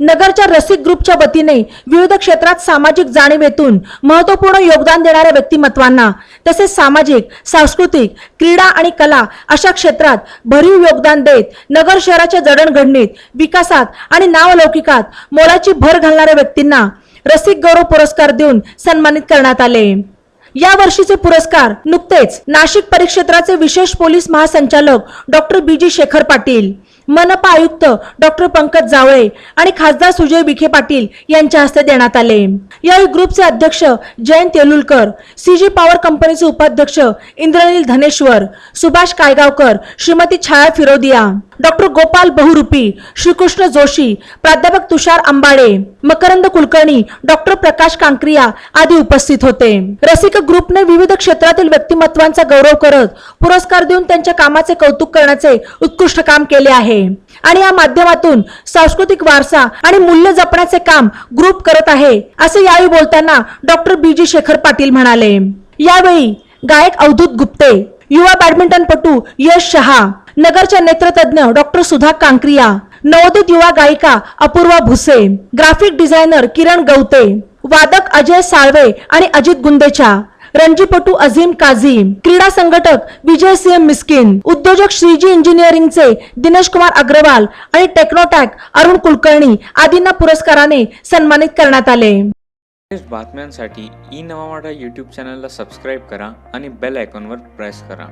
नगरच्या रसिक ग्रुपच्या वतीने विविध क्षेत्रात सामाजिक जाणीवेतून महत्त्वपूर्ण योगदान देणाऱ्या व्यक्तिमत्वांना तसेच सामाजिक सांस्कृतिक क्रीडा आणि कला अशा क्षेत्रात भरीव योगदान देत नगर शहराच्या जडणघडणीत विकासात आणि नावलौकिकात मोलाची भर घालणाऱ्या व्यक्तींना रसिक गौरव पुरस्कार देऊन सन्मानित करण्यात आले. या वर्षीचे पुरस्कार नुकतेच नाशिक परिक्षेत्राचे विशेष पोलीस महासंचालक doctor B G Shekhar Patil मनपा आयुक्त डॉक्टर पंकज जावळे आणि खासदार सुजय विखे पाटील यांच्या हस्ते देण्यात आले. यावेळी ग्रुपचे अध्यक्ष जयंत तेलुलकर सीजी पॉवर कंपनीचे उपाध्यक्ष इंद्रनील धनेश्वर सुभाष कायगावकर श्रीमती छाया फिरोदिया डॉक्टर गोपाल बहुरूपी श्रीकृष्ण जोशी प्राध्यापक तुषार आंबाडे मकरंद कुलकर्णी डॉक्टर प्रकाश कांक्रिया आदी उपस्थित होते. रसिक ग्रुपने विविध क्षेत्रातील व्यक्तिमत्वांचा गौरव करत पुरस्कार देऊन त्यांच्या कामाचे कौतुक करण्याचे उत्कृष्ट काम केले आहे. आणि या माध्यमातून सांस्कृतिक वारसा आणि मूल्य जपण्याचे काम ग्रुप करत आहे असे यावेळी बोलताना doctor B G Shekhar Patil म्हणाले. यावेळी गायक अवधूत गुप्ते युवा बॅडमिंटनपटू यश शहा नगरच्या नेत्रतज्ञ डॉक्टर सुधा कांक्रिया नवोदित युवा गायिका अपूर्वा भुसे ग्राफिक डिझायनर किरण गवते वादक अजय साळवे आणि अजित गुंदेचा. रणजीपटू अझीम काझी क्रीडा संघटक विजय सिंह मिस्किन उद्योजक श्रीजी इंजिनिअरिंगचे दिनेश कुमार अग्रवाल आणि टेक्नोटॅक अरुण कुलकर्णी आदींना पुरस्काराने सन्मानित करण्यात आले. बातम्यांसाठी ई नवा वाडा यूट्यूब चॅनलला सबस्क्राईब करा आणि बेल आयकॉनवर प्रेस करा.